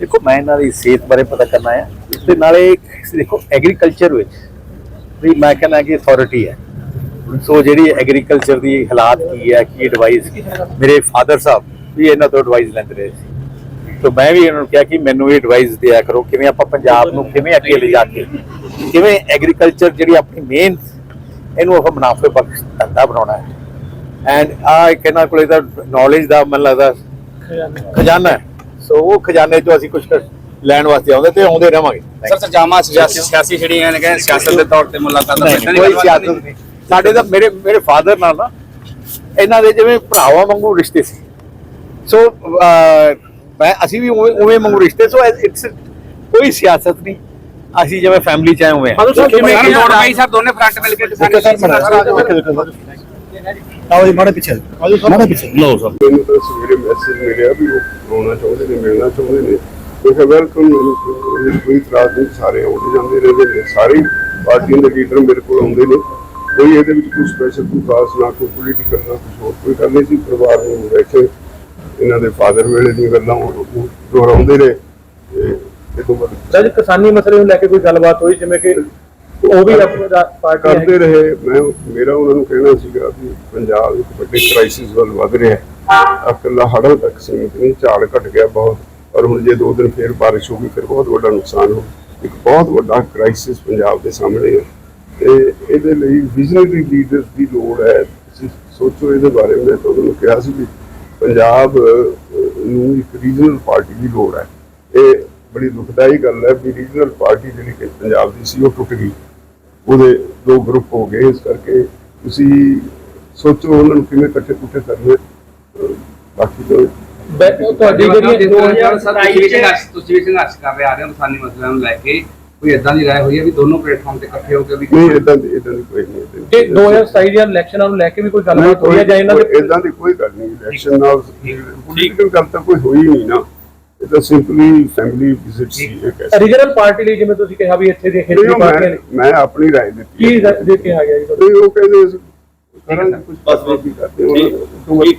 ਦੇਖੋ, ਮੈਂ ਇਹਨਾਂ ਦੀ ਸਿਹਤ ਬਾਰੇ ਪਤਾ ਕਰਨਾ ਹੈ ਤੇ ਨਾਲੇ ਦੇਖੋ ਐਗਰੀਕਲਚਰ ਵਿੱਚ ਵੀ ਮੈਂ ਕਹਿੰਦਾ ਕਿ ਅਥਾਰਟੀ ਹੈ। ਸੋ ਜਿਹੜੀ ਐਗਰੀਕਲਚਰ ਦੀ ਹਾਲਾਤ ਕੀ ਹੈ, ਕੀ ਐਡਵਾਈਸ ਮੇਰੇ ਫਾਦਰ ਸਾਹਿਬ ਵੀ ਇਹਨਾਂ ਤੋਂ ਐਡਵਾਈਸ ਲੈਂਦੇ ਰਹੇ ਸੀ। ਸੋ ਮੈਂ ਵੀ ਇਹਨਾਂ ਨੂੰ ਕਿਹਾ ਕਿ ਮੈਨੂੰ ਇਹ ਐਡਵਾਈਸ ਦਿਆ ਕਰੋ, ਕਿਵੇਂ ਆਪਾਂ ਪੰਜਾਬ ਨੂੰ ਕਿਵੇਂ ਅੱਗੇ ਲਿਜਾ ਕੇ, ਕਿਵੇਂ ਐਗਰੀਕਲਚਰ ਜਿਹੜੀ ਆਪਣੀ ਮੇਨ ਇਹਨੂੰ ਆਪਾਂ ਮੁਨਾਫੇ ਬਖਸ਼ ਧੰਦਾ ਬਣਾਉਣਾ ਹੈ। ਐਂਡ ਆ ਇੱਕ ਇਹਨਾਂ ਕੋਲੇ ਤਾਂ ਨੌਲੇਜ ਦਾ ਮਨ ਲੱਗਦਾ, ਖਜ਼ਾਨਾ ਹੈ। ਸੋ ਉਹ ਖਜ਼ਾਨੇ ਚੋਂ ਅਸੀਂ ਕੁਝ ਲੈਣ ਵਾਸਤੇ ਆਉਂਦੇ ਤੇ ਆਉਂਦੇ ਰਵਾਂਗੇ ਸਰ ਸਰਜਾਮਾ ਸਿਆਸੀ ਸਿਆਸੀ ਜਿਹੜੀਆਂ ਨੇ ਕਹਿੰਦੇ ਸਿਆਸਤ ਦੇ ਤੌਰ ਤੇ ਮੁਲਾਕਾਤਾਂ ਕੋਈ ਸਿਆਸਤ ਨਹੀਂ। ਸਾਡੇ ਤਾਂ ਮੇਰੇ ਮੇਰੇ ਫਾਦਰ ਨਾਲ ਨਾ ਇਹਨਾਂ ਦੇ ਜਿਵੇਂ ਭਰਾਵਾਂ ਵਾਂਗੂ ਰਿਸ਼ਤੇ ਸੀ। ਸੋ ਮੈਂ ਅਸੀਂ ਵੀ ਉਵੇਂ ਉਵੇਂ ਵਾਂਗੂ ਰਿਸ਼ਤੇ ਸੋ ਇਟਸ ਕੋਈ ਸਿਆਸਤ ਨਹੀਂ। ਅਸੀਂ ਜਿਵੇਂ ਫੈਮਿਲੀ ਚ ਆਏ ਹੋਏ ਹਾਂ ਸਰ ਲੋੜ ਪਈ ਸਰ ਦੋਨੇ ਫਰੰਟ ਮਿਲ ਕੇ ਸਰ ਆਓ ਜੀ ਮਾੜੇ ਪਿੱਛੇ ਮਾੜੇ ਪਿੱਛੇ। ਲੋ ਸਰ। ਮੈਨੂੰ ਤਾਂ ਸਵੇਰੇ ਮੈਸੇਜ ਮਿਲਿਆ ਵੀ ਉਹ ਆਉਣਾ ਚਾਹੁੰਦੇ ਨੇ ਮਿਲਣਾ ਚਾਹੁੰਦੇ ਨੇ। ਮੈਂ ਕਿਹਾ ਵੈਲਕਮ ਕੋਈ ਇਤਰਾਜ਼ ਨਹੀਂ ਸਾਰੇ ਆਉਂਦੇ ਜਾਂਦੇ ਰਹਿੰਦੇ ਨੇ। ਸਾਰੇ ਪਾਰਟੀਆਂ ਦੇ ਲੀਡਰ ਮੇਰੇ ਕੋਲ ਆਉਂਦੇ ਨੇ। ਕੋਈ ਇਹਦੇ ਵਿੱਚ ਕੋਈ ਸਪੈਸ਼ਲ ਕੋਈ ਖਾਸ ਨਾ ਕੋਈ ਪੋਲੀਟੀਕਲ ਨਾ ਕੁਝ ਹੋਰ ਕੋਈ ਨਹੀਂ ਸੀ। ਪਰਿਵਾਰ ਨੂੰ ਬੈਠੇ। ਇਹਨਾਂ ਦੇ ਫਾਦਰ ਵੇਲੇ ਦੀਆਂ ਗੱਲਾਂ ਉਹ ਦੁਹਰਾਉਂਦੇ ਨੇ। ਤੇ ਇਹ ਤੋਂ ਬਾਅਦ ਸਰ ਕਿਸਾਨੀ ਮਸਲੇ ਨੂੰ ਲੈ ਕੇ ਕੋਈ ਗੱਲਬਾਤ ਹੋਈ? ਜਿਵੇਂ ਕਿ ਉਹ ਵੀ ਆਪਣਾ ਪਾਰਟੀ ਕਰਦੇ ਰਹੇ। ਮੈਂ ਮੇਰਾ ਉਹਨਾਂ ਨੂੰ ਕਹਿਣਾ ਸੀਗਾ ਵੀ ਪੰਜਾਬ ਇੱਕ ਵੱਡੇ ਕ੍ਰਾਈਸਿਸ ਵੱਲ ਵਧ ਰਿਹਾ ਹੈ। ਇਕੱਲਾ ਹੜ੍ਹਾਂ ਤੱਕ ਸੀਮਿਤ ਨਹੀਂ ਝਾੜ ਘਟ ਗਿਆ ਬਹੁਤ। ਔਰ ਹੁਣ ਜੇ ਦੋ ਦਿਨ ਫੇਰ ਬਾਰਿਸ਼ ਹੋ ਗਈ ਫਿਰ ਬਹੁਤ ਵੱਡਾ ਨੁਕਸਾਨ ਹੋ ਇੱਕ ਬਹੁਤ ਵੱਡਾ ਕ੍ਰਾਈਸਿਸ ਪੰਜਾਬ ਦੇ ਸਾਹਮਣੇ ਹੈ। ਤੇ ਇਹਦੇ ਲਈ ਵਿਜ਼ਨਰੀ ਲੀਡਰਸ ਦੀ ਲੋੜ ਹੈ। ਤੁਸੀਂ ਸੋਚੋ ਇਹਦੇ ਬਾਰੇ ਮੈਂ ਤੁਹਾਨੂੰ ਕਿਹਾ ਸੀ ਵੀ ਪੰਜਾਬ ਨੂੰ ਇੱਕ ਰੀਜਨਲ ਪਾਰਟੀ ਦੀ ਲੋੜ ਹੈ। ਇਹ ਬੜੀ ਦੁਖਦਾਈ ਗੱਲ ਹੈ ਵੀ ਰੀਜਨਲ ਪਾਰਟੀ ਜਿਹੜੀ ਕਿ ਪੰਜਾਬ ਦੀ ਸੀ ਉਹ ਟੁੱਟ ਗਈ। ਉਹਦੇ ਦੋ ਗਰੁੱਪ ਹੋ ਗਏ ਇਸ ਕਰਕੇ ਤੁਸੀਂ ਸੋਚੋ ਉਹਨਾਂ ਨੂੰ ਕਿਵੇਂ ਇਕੱਠੇ ਕੁੱਠੇ ਕਰਨੇ ਬਾਕੀ ਤਾਂ ਤੁਹਾਡੀ ਜਿਹੜੀ 2027 ਵਿੱਚ ਤੁਸੀਂ ਵੀ ਸੰਘਰਸ਼ ਕਰ ਰਹੇ ਆ ਰਹੇ ਹੋ ਕਿਸਾਨੀ ਮਸਲਿਆਂ ਨੂੰ ਲੈ ਕੇ ਕੋਈ ਇਦਾਂ ਦੀ ਰਾਏ ਹੋਈ ਹੈ ਵੀ ਦੋਨੋਂ ਪਲੇਟਫਾਰਮ ਤੇ ਇਕੱਠੇ ਹੋ ਕੇ ਵੀ ਨਹੀਂ ਇਦਾਂ ਦੀ ਇਦਾਂ ਦੀ ਕੋਈ ਨਹੀਂ ਦੀ- 2027 ਦੀਆਂ ਇਲੈਕਸ਼ਨਾਂ ਨੂੰ ਲੈ ਕੇ ਵੀ ਕੋਈ ਗੱਲਬਾਤ ਹੋਈ ਹੈ ਜਾਂ ਇਹਨਾਂ ਦੇ ਇਦਾਂ ਦੀ ਕੋਈ ਗੱਲ ਨਹੀਂ ਇਲੈਕਸ਼ਨ ਨਾਲ ਪੋਲੀਟੀਕਲ ਗੱਲ ਤਾਂ ਕੋਈ ਹੋਈ ਨਹੀਂ ਨਾ। ਇਹ ਤਾਂ ਸਿੰਪਲੀ ਫੈਮਿਲੀ ਵਿਜ਼ਿਟ ਸੀ ਇਹ ਕਹਿ ਸਕਦੇ ਰੀਜਨਲ ਪਾਰਟੀ ਲਈ ਜਿਵੇਂ ਤੁਸੀਂ ਕਿਹਾ ਵੀ ਇੱਥੇ ਦੇ ਖੇਤਰੀ ਨਹੀਂ, ਪਾਰਟੀਆਂ ਮੈਂ ਨੇ ਮੈਂ ਆਪਣੀ ਰਾਏ ਦਿੱਤੀ ਕੀ ਹੈ। ਦੇ ਕੇ ਆ ਗਿਆ ਜੀ? ਨਹੀਂ ਉਹ ਕਹਿੰਦੇ ਕਰਾਂਗੇ ਕੁਝ ਬਸ ਵੀ ਕਰਦੇ ਉਹਨਾਂ ਨੂੰ ਠੀਕ